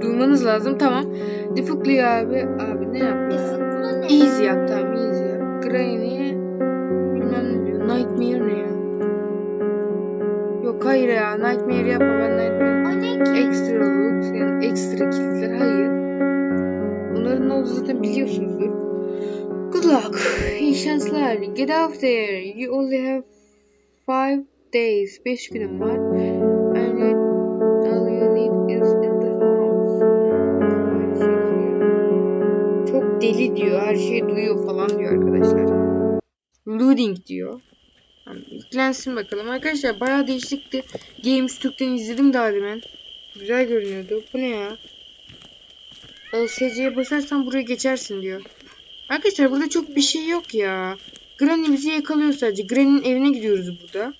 duymanız lazım. Tamam. Difficulty abi. Abi ne yapıyor? Tıfıklı ne? Easy yap tamam easy yap. Granny bilmem ne diyor. Nightmare ne ya? Yok hayır ya. Nightmare yapma ben Nightmare. Extra looks yani ekstra kilitler hayır. Bunların ne olduğunu zaten biliyorsunuzdur. Good luck. İyi şanslar. Get out there. You only have five days. Beş günüm var. Deli diyor. Her şeyi duyuyor falan diyor arkadaşlar. Loading diyor. Yani yüklensin bakalım. Arkadaşlar bayağı değişikti. Games Türk'ten izledim daha demin. Güzel görünüyordu. Bu ne ya? LSC'ye basarsan buraya geçersin diyor. Arkadaşlar burada çok bir şey yok ya. Granny bizi yakalıyor sadece. Granny'nin evine gidiyoruz burada.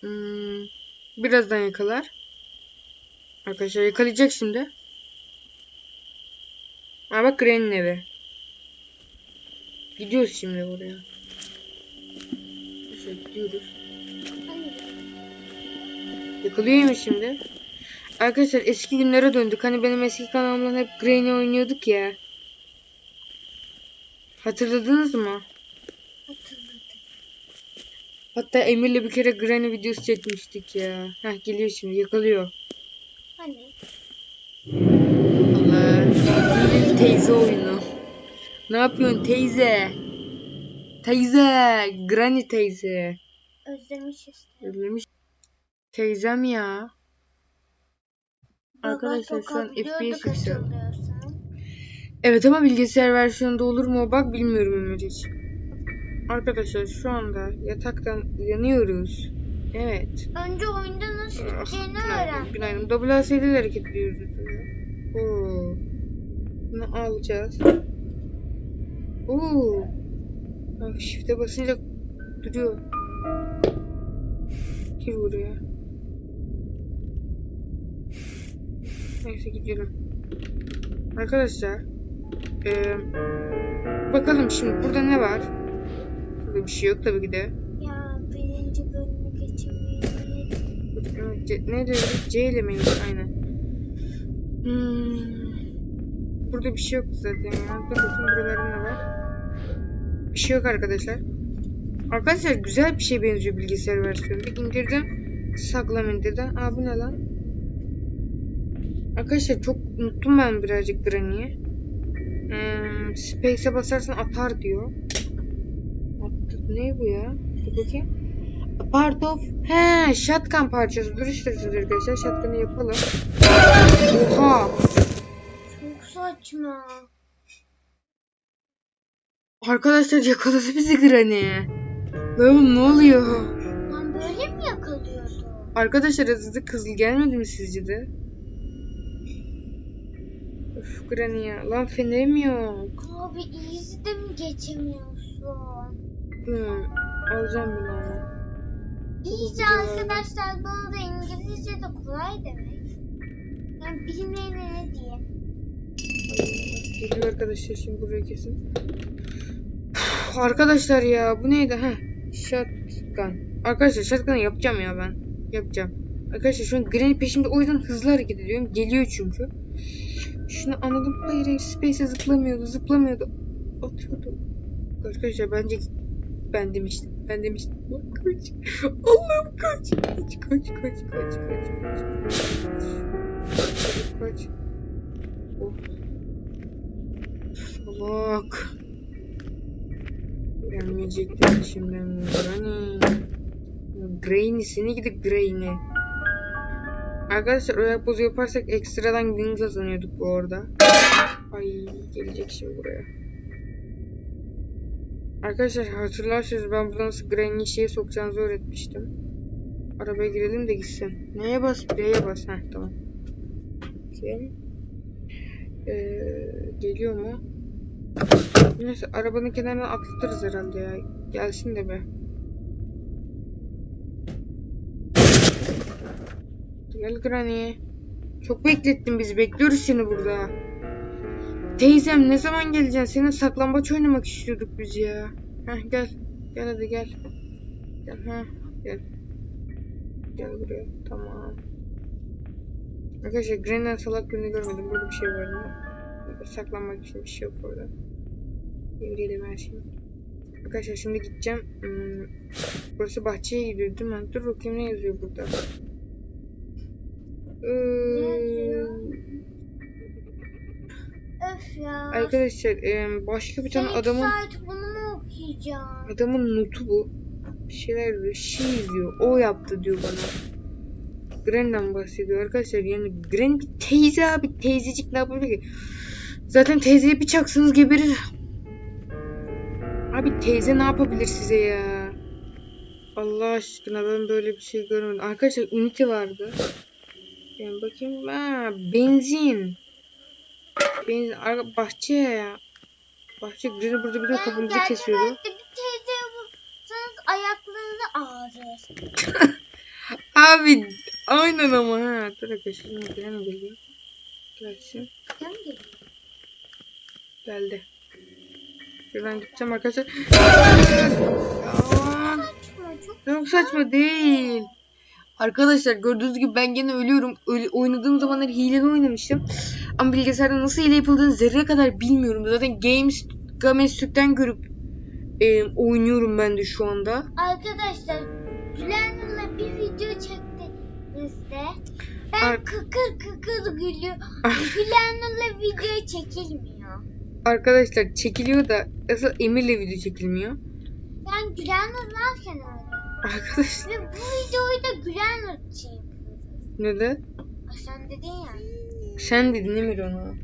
Hmm, birazdan yakalar. Arkadaşlar yakalayacak şimdi. Ha bak Granny'nin evi. Gidiyoruz şimdi buraya. Arkadaşlar gidiyoruz. Yakalıyor mu şimdi? Arkadaşlar eski günlere döndük. Hani benim eski kanalımdan hep Granny oynuyorduk ya. Hatırladınız mı? Hatta Emir'le bir kere Granny videosu çekmiştik ya. Heh geliyor şimdi yakalıyor. Teyze oyunu. Ne yapıyorsun teyze? Teyze. Granny teyze. Özlemişiz. Özlemiş. Teyzem ya. Arkadaşlar şu an FPS yükseliyor. Evet ama bilgisayar versiyonunda olur mu o bak bilmiyorum Ömer hiç. Arkadaşlar şu anda yataktan uyanıyoruz. Evet. Önce oyunda nasıl Ah, gideceğini öğren. Günaydın. Double ASD'yle hareket ediyoruz. Oo. Bunu alacağız. Oo. Bak shift'e basınca duruyor. Gir buraya. Neyse gidelim. Arkadaşlar. eee, bakalım şimdi burada ne var? Burada bir şey yok tabii ki de. Ya birinci bölümü geçirmeyi ne diyor? C ile miydi? Aynen. Hmm. Burada bir şey yok zaten bakayım buralarda ne var? Bir şey yok arkadaşlar. Arkadaşlar güzel bir şey benziyor bilgisayar versiyonu. Bir indirdim. Saklam indirdim. Aa bu ne lan? Arkadaşlar çok unuttum ben birazcık Granny'i. Hmm, Space'e basarsan atar diyor. Attı. Ne bu ya? Dur bakayım. Part of... He, shotgun parçası. Dur işte arkadaşlar. Shotgun'ı yapalım. Oha! Saçma. Arkadaşlar yakaladı bizi Granny. Lan ne oluyor? Lan böyle mi yakalıyordu? Arkadaşlar hızlı kızıl gelmedi mi sizce de? Öf Granny ya. Lan fenerim yok. Abi easy de mi geçemiyorsun? Hmm, alacağım bunu ama. İyice arkadaşlar bunu da İngilizce de kolay demek. Yani bilmeyene ne diyeyim? Geliyor arkadaşlar şimdi buraya kesin. Üf, Arkadaşlar ya bu neydi ha? Shotgun. Arkadaşlar shotgun yapacağım ya ben. Yapacağım. Arkadaşlar şu an Granny peşimde o yüzden hızlı hareket ediyorum. Geliyor çünkü. Şunu anladım. Hayır hayır Space'e zıplamıyordu. Zıplamıyordu. Atıyordu. Arkadaşlar bence ben demiştim. Ben demiştim. Kaç. Allah'ım kaç. Kaç kaç kaç kaç kaç kaç. Kaç. Kaç. Oh. Salak. Gelmeyecekler şimdiden. Granny. Granny seni gidip Granny. Arkadaşlar ayak bozu yaparsak ekstradan gün kazanıyorduk bu arada. Ay gelecek şimdi buraya. Arkadaşlar hatırlarsınız ben burada nasıl Granny'i şeye sokacağınızı öğretmiştim. Arabaya girelim de gitsin. Neye bas? B'ye bas. Heh tamam. Okey. Ee, geliyor mu? Neyse arabanın kenarına atlatırız herhalde ya. Gelsin de be. Gel Granny. Çok beklettin bizi. Bekliyoruz seni burada. Teyzem ne zaman geleceksin? Seninle saklambaç oynamak istiyorduk biz ya. Heh gel. Gel hadi gel. Gel ha. Gel. Gel buraya. Tamam. Arkadaşlar Granny'den salak birini görmedim. Burada bir şey var mı? Saklanmak için bir şey yok burada. Yürüyelim her şey. Arkadaşlar şimdi gideceğim. Hmm, burası bahçeye gidiyor değil mi? Dur bakayım ne yazıyor burada. Yazıyor? Öf ya. arkadaşlar başka bir tane Sen adamın saat bunu mu okuyacağım? adamın notu bu. Bir şeyler diyor. Şey diyor. O yaptı diyor bana. Granny'den bahsediyor arkadaşlar. Yani Granny bir teyze abi. Teyzecik ne yapabilir ki? Zaten teyzeye bir çaksınız geberir. Abi teyze ne yapabilir size ya? Allah aşkına ben böyle bir şey görmedim. Arkadaşlar Unity vardı. Yani bakayım. Ha, benzin. Benzin. Arka, bahçe ya. Bahçe Granny burada bizim Yani kapımızı kesiyordu. bir teyzeye vursanız ayaklarını ağrır. Abi aynen ama ha. Dur şimdi Granny geliyor. Gelsin. Geliyor. Geldi. Şuradan gideceğim arkadaşlar. Çok. Saçma değil. Arkadaşlar gördüğünüz gibi ben gene ölüyorum. Öyle, oynadığım zamanlar hileli oynamıştım. Ama bilgisayarda nasıl hile yapıldığını zerre kadar bilmiyorum. Zaten Games Gamestürk'ten görüp e, oynuyorum ben de şu anda. Arkadaşlar Gülen'le bir video çektiğimizde ben Ar- kıkır kıkır gülüyor. Gülen'le video çekilmiyor. Arkadaşlar çekiliyor da asıl Emir'le video çekilmiyor. Ben Gülen'le varken öyle. Arkadaşlar Ve bu videoyu da için yapıyoruz. neden? Sen dedin ya. Sen dedin Emir doğru.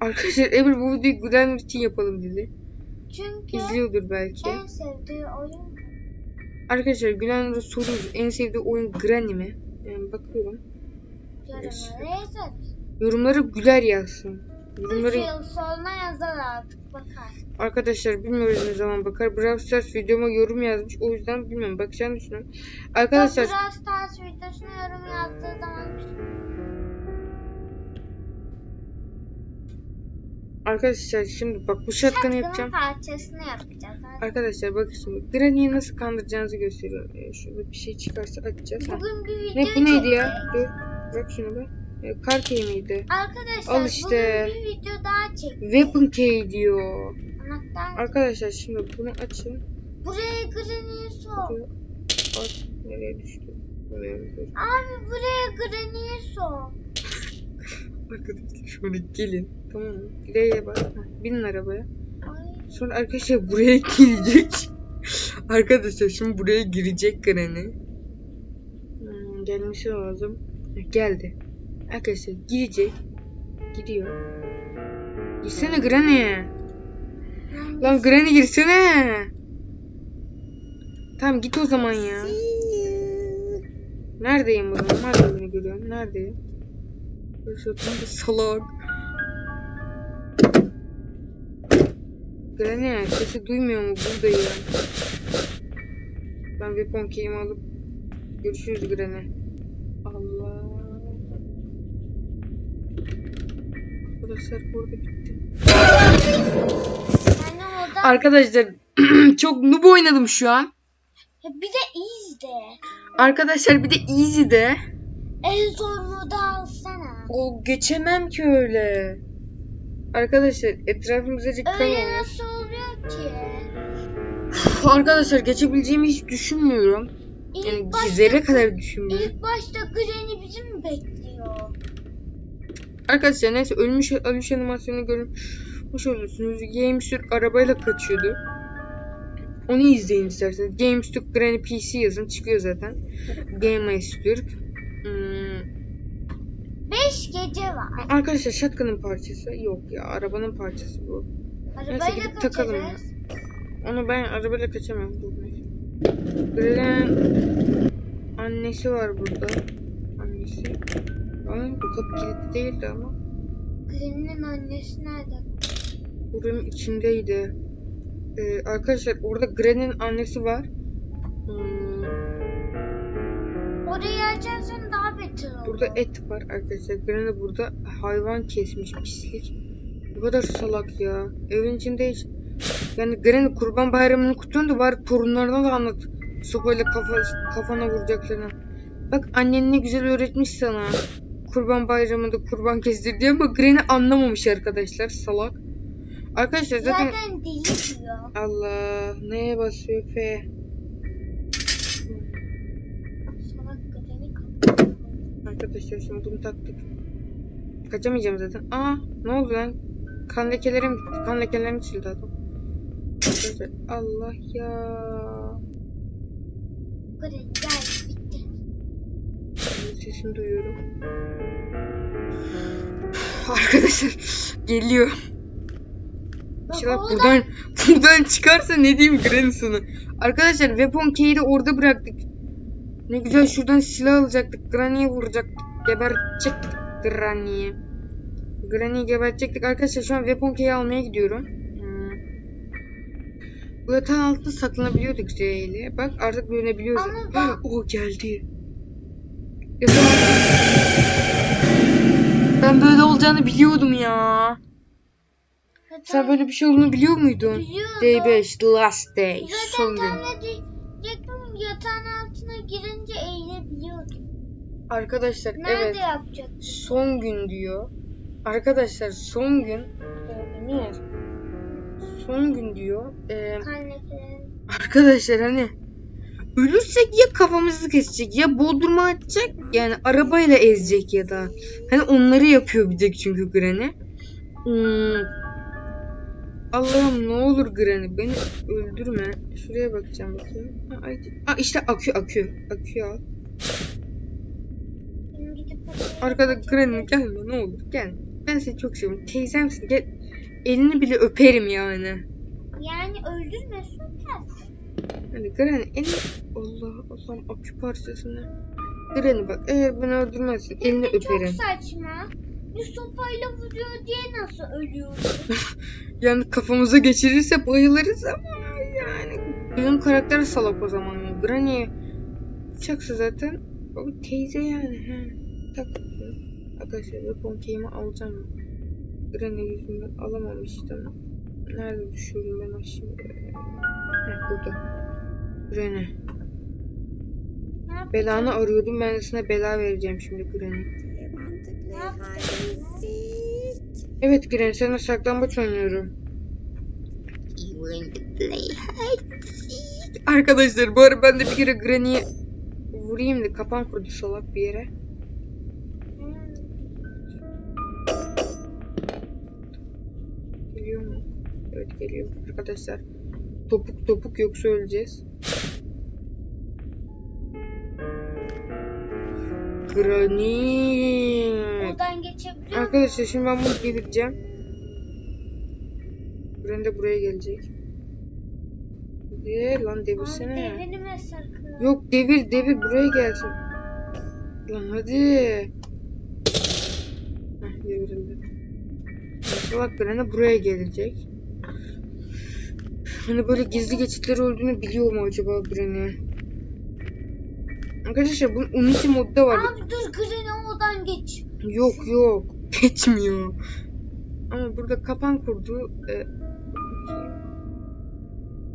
Arkadaşlar Emir bu videoyu Gülen için yapalım dedi. Çünkü İzliyordur belki. en sevdiği oyun. Arkadaşlar Gülen'e soruyoruz. En sevdiği oyun Granny mi? Yani bakıyorum. Yorumlara yazarız. Yorumları Güler yazsın. Yorumları yıl sonra yazar artık bakar. arkadaşlar bilmiyoruz ne zaman bakar. Brawl Stars videoma yorum yazmış. O yüzden bilmiyorum. Bakacağını düşünüyorum. Arkadaşlar. Brawl Stars videosuna yorum yazdığı zaman arkadaşlar şimdi bak bu şatkanı yapacağım. parçasını yapacağız. Hadi. Arkadaşlar bakın şimdi Granny'yi nasıl kandıracağınızı gösteriyorum. Ee, şurada bir şey çıkarsa açacağız. Bugün bir video Ne bu neydi ya? Dur. Bak şunu be. Ee, kar key miydi? Arkadaşlar Al işte. bugün bir video daha çektik. Weapon key diyor. Anahtar. Arkadaşlar şimdi bunu açın. Buraya Granny'i sor. At nereye düştü? Düştü? Abi buraya Granny'i sor. Arkadaşlar şöyle gelin. Tamam mı? L'ye bak. Binin arabaya. Ay. Sonra arkadaşlar buraya girecek. arkadaşlar şimdi buraya girecek Granny. Hmm, gelmesi lazım. Geldi. Arkadaşlar girecek. Gidiyor. Girsene Granny. Lan Granny girsene. Tamam git o zaman ya. Neredeyim zaman? Madem beni görüyorum. Neredeyim? Şuradan da salak. Granny sesi duymuyor mu? Buradayım. Ben weapon key'imi alıp görüşürüz Granny. Allah. Arkadaşlar burada bitti. Arkadaşlar çok noob oynadım şu an. Ya bir de izle. Arkadaşlar bir de easy'de. En zor modu alsana. O geçemem ki öyle. Arkadaşlar etrafımızda Öyle kalmıyoruz. nasıl oluyor ki? Arkadaşlar geçebileceğimi hiç düşünmüyorum. İlk Yani başta, zerre kadar düşünmüyorum. ilk başta Granny bizi mi bekliyor? Arkadaşlar neyse ölmüş ölmüş animasyonu görmüş olursunuz. Games Türk arabayla kaçıyordu. Onu izleyin isterseniz. Games Türk Granny PC yazın çıkıyor zaten. Games Türk. Hmm, Beş gece var. Arkadaşlar shotgun'ın parçası yok ya arabanın parçası bu. Arabayla gidip takalım ya. Onu ben arabayla kaçamam. Neyse. Granny'nin annesi var burada. Annesi. Bu kapı kilitli değildi ama. Granny'nin annesi nerede? Buranın içindeydi. Ee, arkadaşlar orada Granny'nin annesi var. Hmm, Orayı açarsan daha beter olur. burada et var arkadaşlar. Granny burada hayvan kesmiş pislik. Bu kadar salak ya. Evin içinde hiç... Yani Granny kurban bayramını kutluyorsun da var torunlarına da anlat. Sopayla kafa, kafana vuracaklarını. Bak annen ne güzel öğretmiş sana. Kurban bayramında kurban kestir diye ama Granny anlamamış arkadaşlar salak. Arkadaşlar zaten Zaten deli diyor. Allah neye basıyor F. Arkadaşlar şimdi bunu taktık. Kaçamayacağım zaten. Aa ne oldu lan? Kan lekelerim. Kan lekelerim sildi adam. Arkadaşlar, Allah ya. Kadar gel. Sesini duyuyorum. Arkadaşlar geliyor. İnşallah buradan, buradan çıkarsa ne diyeyim Granny sana. Arkadaşlar weapon key'i de orada bıraktık. Ne güzel şuradan silah alacaktık. Granny'yi vuracaktık. Gebertecektik Granny'yi. Granny'yi gebertecektik. Arkadaşlar şu an weapon key'i almaya gidiyorum. Hmm. Bu yatağın altında saklanabiliyorduk Z ile. Bak artık bölünebiliyoruz. Ama bak- o geldi. Ben böyle olacağını biliyordum ya. Sen böyle bir şey olduğunu biliyor muydun? Biliyordum. Day 5, the last day. Son Zaten gün. tam ne diyecektim yatağın altına girince eğilebiliyordum. Arkadaşlar Nerede evet yapacak? son gün diyor. Arkadaşlar son gün. Emir. Son gün diyor. Lekelerini. arkadaşlar hani ölürsek ya kafamızı kesecek ya bodruma atacak yani arabayla ezecek ya da hani onları yapıyor bir tek çünkü Granny. Hmm. Allah'ım ne olur Granny beni öldürme. Şuraya bakacağım bakayım. Ay, Aa, işte akü akü. Akü al. Arkada. Granny gelme ne olur gel. Ben seni çok seviyorum. Teyzemsin gel. Elini bile öperim yani. Yani öldürmesin ters. Hani Granny elini... Allah Allah'ım akü parçasını. Granny bak eğer beni öldürmezsin elini Çok öperim. saçma. Bir sopayla vuruyor diye nasıl ölüyor? Yani kafamıza geçirirse bayılırız ama yani benim karakter salak o zaman. Granny çaksa zaten o teyze yani. He. Tak. Arkadaşlar weapon key'imi alacağım. Granny yüzünden alamamıştım. Nerede düşüyorum ben o şimdi? Heh burada. Granny. Belanı arıyordum ben de sana bela vereceğim şimdi Granny. Evet Granny sana saklambaç oynuyorum. Arkadaşlar bu ara ben de bir kere Granny'ye vurayım da kapan kurdu salak bir yere. Geliyor mu? Evet geliyor arkadaşlar. Topuk topuk yoksa öleceğiz. Granny. Oradan geçebiliyor muyum? Arkadaşlar şimdi ben bunu devireceğim. Granny de buraya gelecek. Hadi lan Abi devirsene. devirme sakın. Yok devir devir buraya gelsin. Lan hadi. Heh devrildi. İnşallah Granny buraya gelecek. Hani böyle gizli geçitleri olduğunu biliyor mu acaba Granny? Arkadaşlar bunun Unity modda var. Abi dur Granny oradan geç. Yok yok. Geçmiyor. Ama burada kapan kurdu. Ee,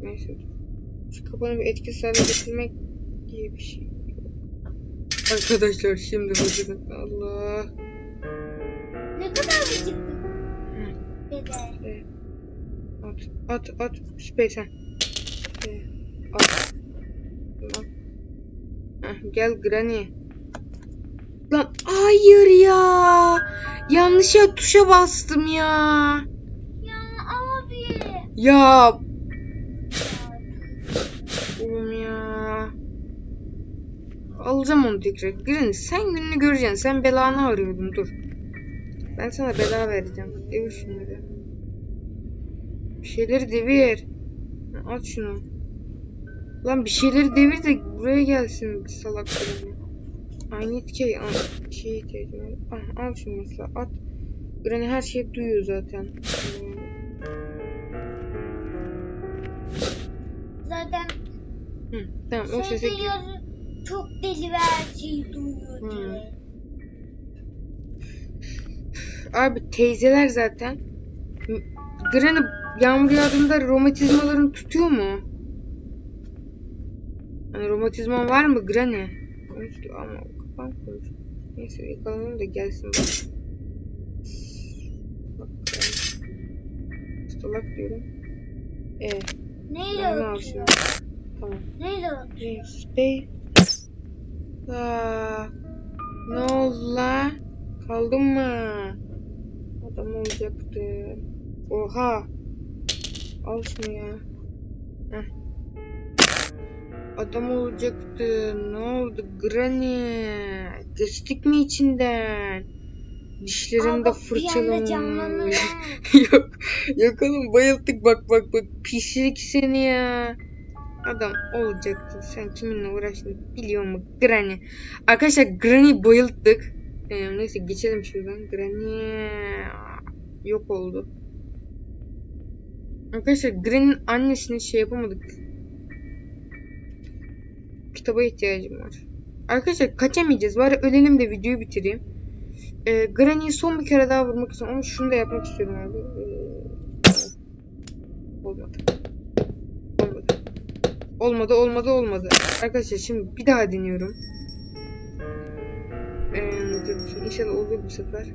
neyse. Şu kapanı bir etkisiz hale getirmek diye bir şey. Arkadaşlar şimdi bakın. Allah. Ne kadar gıcık Hı. dede. Ee, At at at. Space ha. Ee, at. Heh, gel Granny. Lan hayır ya. Yanlışa tuşa bastım ya. Ya abi. Ya oğlum ya. Alacağım onu tekrar. Granny sen gününü göreceksin. Sen belanı arıyordun dur. Ben sana bela vereceğim. Devir şunları. Bir şeyleri devir. At şunu. Lan bir şeyleri devir de buraya gelsin salak. I need key. Al, şey ihtiyacım var. Ah, al şunu mesela at. Granny her şeyi duyuyor zaten. Zaten Hı, tamam o sese çok deli ve her şeyi duyuyor Hı. diye. Abi teyzeler zaten. Granny yağmur yağdığında romatizmalarını tutuyor mu? Hani romatizman var mı Granny? Üstü ama kapan konuş. Neyse yakalanalım da gelsin bak. Bak yani. Salak diyorum. E, Neyle atıyor? Tamam. Neyle atıyor? Bey. Aa, ne oldu la? Kaldın mı? Adam olacaktı. Oha. Al şunu ya. Heh. Adam olacaktı. Ne oldu? Granny. Geçtik mi içinden? Dişlerim de ha. yok. Yok oğlum bayıldık bak bak bak. Pişirik seni ya. Adam olacaktı. Sen kiminle uğraştın biliyor musun? Granny. Arkadaşlar Granny bayılttık. Ee, neyse geçelim şuradan. Granny yok oldu. Arkadaşlar Granny'nin annesini şey yapamadık. Kitaba ihtiyacım var. Arkadaşlar kaçamayacağız. Bari ölelim de videoyu bitireyim. Ee, Granny'yi son bir kere daha vurmak istiyorum ama şunu da yapmak istiyorum abi. Ee, olmadı. Olmadı. Olmadı, olmadı, olmadı. Arkadaşlar şimdi bir daha deniyorum. Ee, inşallah olur bu sefer.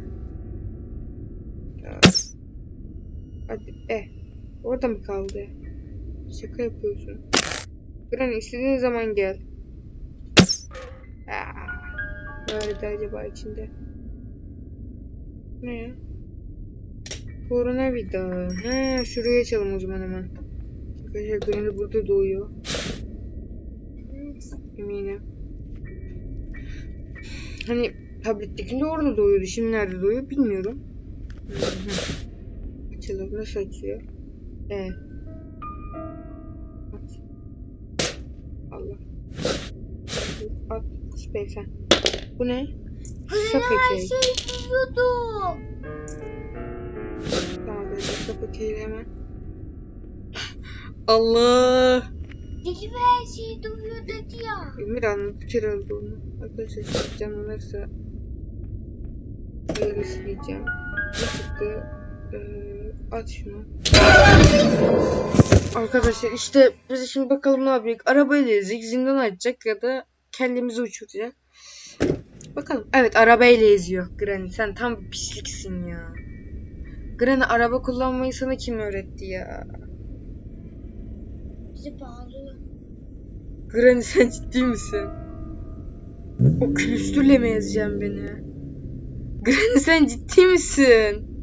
Hadi, eh. Orada mı kaldı? Şaka yapıyorsun. Granny istediğin zaman gel. Nerede acaba içinde? Ne? Korona bir daha. He, şuraya açalım o zaman hemen. Arkadaşlar Granny burada doğuyor. Eminim. Hani tablettekinde orada doğuyordu. Şimdi nerede doğuyor bilmiyorum. Açalım. Nasıl açıyor? E. Aç. Allah. At. Space'e. Bu ne? Tamam böyle suffocate hemen. Allah. Dedi ve her şeyi duyuyor dedi ya. Emir anladık herhalde onu. Arkadaşlar şimdi canlanırsa öyle sileceğim. Ne çıktı? Ee, at şunu. Arkadaşlar işte biz şimdi bakalım ne yapacak. Arabayla ezecek, zindan açacak ya da kendimizi uçuracak. Bakalım. Evet arabayla eziyor Granny. Sen tam bir pisliksin ya. Granny araba kullanmayı sana kim öğretti ya? Bizi bağlıyor. Granny sen ciddi misin? O külüstürle mi ezeceksin beni? Granny sen ciddi misin?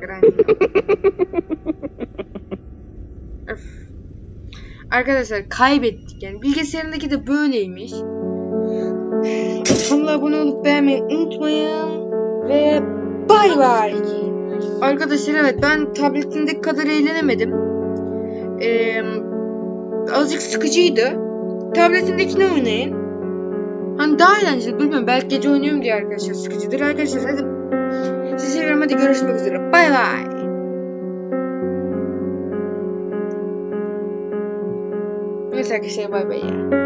Granny. Arkadaşlar kaybettik yani. Bilgisayarındaki de böyleymiş. Kanala abone olup beğenmeyi unutmayın. Ve bay bay. Arkadaşlar evet ben tabletindeki kadar eğlenemedim. Ee, azıcık sıkıcıydı. Tabletindekini oynayın. Hani daha eğlenceli bilmiyorum. Belki gece oynuyorum diye arkadaşlar sıkıcıdır. Arkadaşlar hadi sizi seviyorum. Hadi görüşmek üzere. Bay bay. Neyse arkadaşlar bay bay ya.